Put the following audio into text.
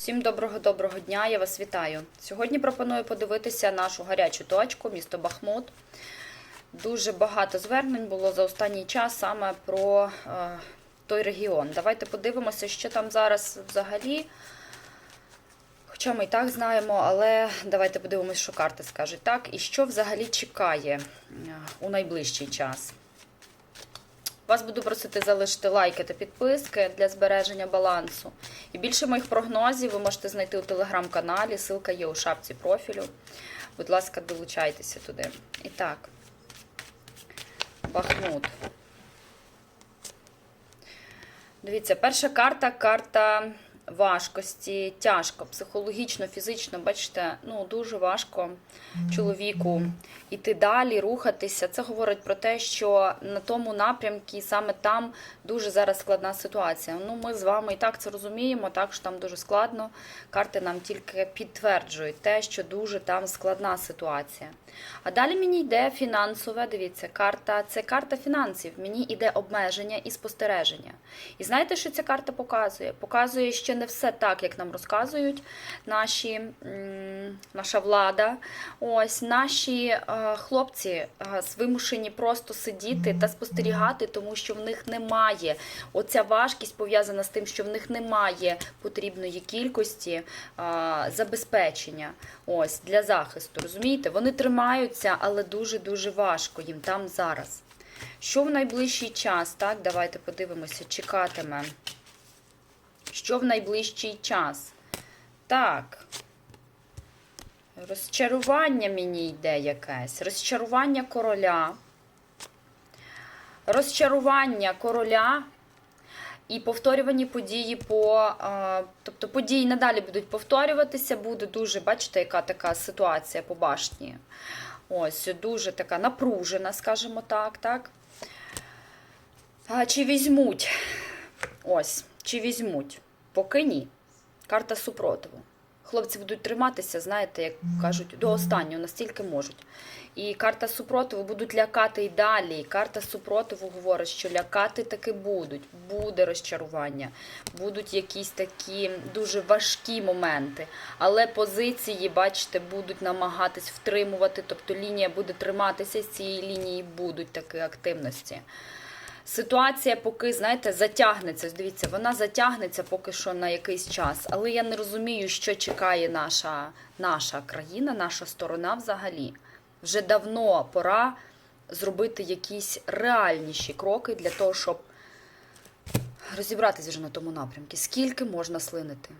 Всім доброго-доброго дня, я вас вітаю. Сьогодні пропоную подивитися нашу гарячу точку, місто Бахмут. Дуже багато звернень було за останній час саме про е, той регіон. Давайте подивимося, що там зараз взагалі. Хоча ми і так знаємо, але давайте подивимося, що карти скажуть так. І що взагалі чекає е, у найближчий час. Вас буду просити залишити лайки та підписки для збереження балансу. І більше моїх прогнозів ви можете знайти у телеграм-каналі. Силка є у шапці профілю. Будь ласка, долучайтеся туди. І так, Бахмут. Дивіться, перша карта карта важкості, тяжко, психологічно, фізично, бачите, ну дуже важко чоловіку іти далі, рухатися. Це говорить про те, що на тому напрямку, саме там дуже зараз складна ситуація. Ну, ми з вами і так це розуміємо, так що там дуже складно. Карти нам тільки підтверджують те, що дуже там складна ситуація. А далі мені йде фінансове, дивіться, карта це карта фінансів. Мені йде обмеження і спостереження. І знаєте, що ця карта показує? Показує, що не все так, як нам розказують наші, наша влада. Ось наші е, хлопці е, вимушені просто сидіти та спостерігати, тому що в них немає. Оця важкість пов'язана з тим, що в них немає потрібної кількості е, забезпечення ось для захисту. Розумієте? Вони тримаються, але дуже дуже важко їм там зараз. Що в найближчий час? Так, давайте подивимося, чекатиме. Що в найближчий час? Так. Розчарування мені йде якесь. Розчарування короля. Розчарування короля і повторювані події по. е, Тобто події надалі будуть повторюватися, буде дуже, бачите, яка така ситуація по башні. Ось, дуже така напружена, скажімо так, так. А, чи візьмуть? Ось, чи візьмуть? Поки ні. Карта супротиву. Хлопці будуть триматися, знаєте, як кажуть, до останнього, настільки можуть. І карта супротиву будуть лякати і далі. І карта супротиву говорить, що лякати таки будуть. Буде розчарування, будуть якісь такі дуже важкі моменти. Але позиції, бачите, будуть намагатись втримувати, тобто лінія буде триматися, з цієї лінії будуть такі активності. Ситуація поки, знаєте, затягнеться. Дивіться, вона затягнеться поки що на якийсь час. Але я не розумію, що чекає наша, наша країна, наша сторона взагалі. Вже давно пора зробити якісь реальніші кроки для того, щоб розібратися вже на тому напрямку. Скільки можна слинити?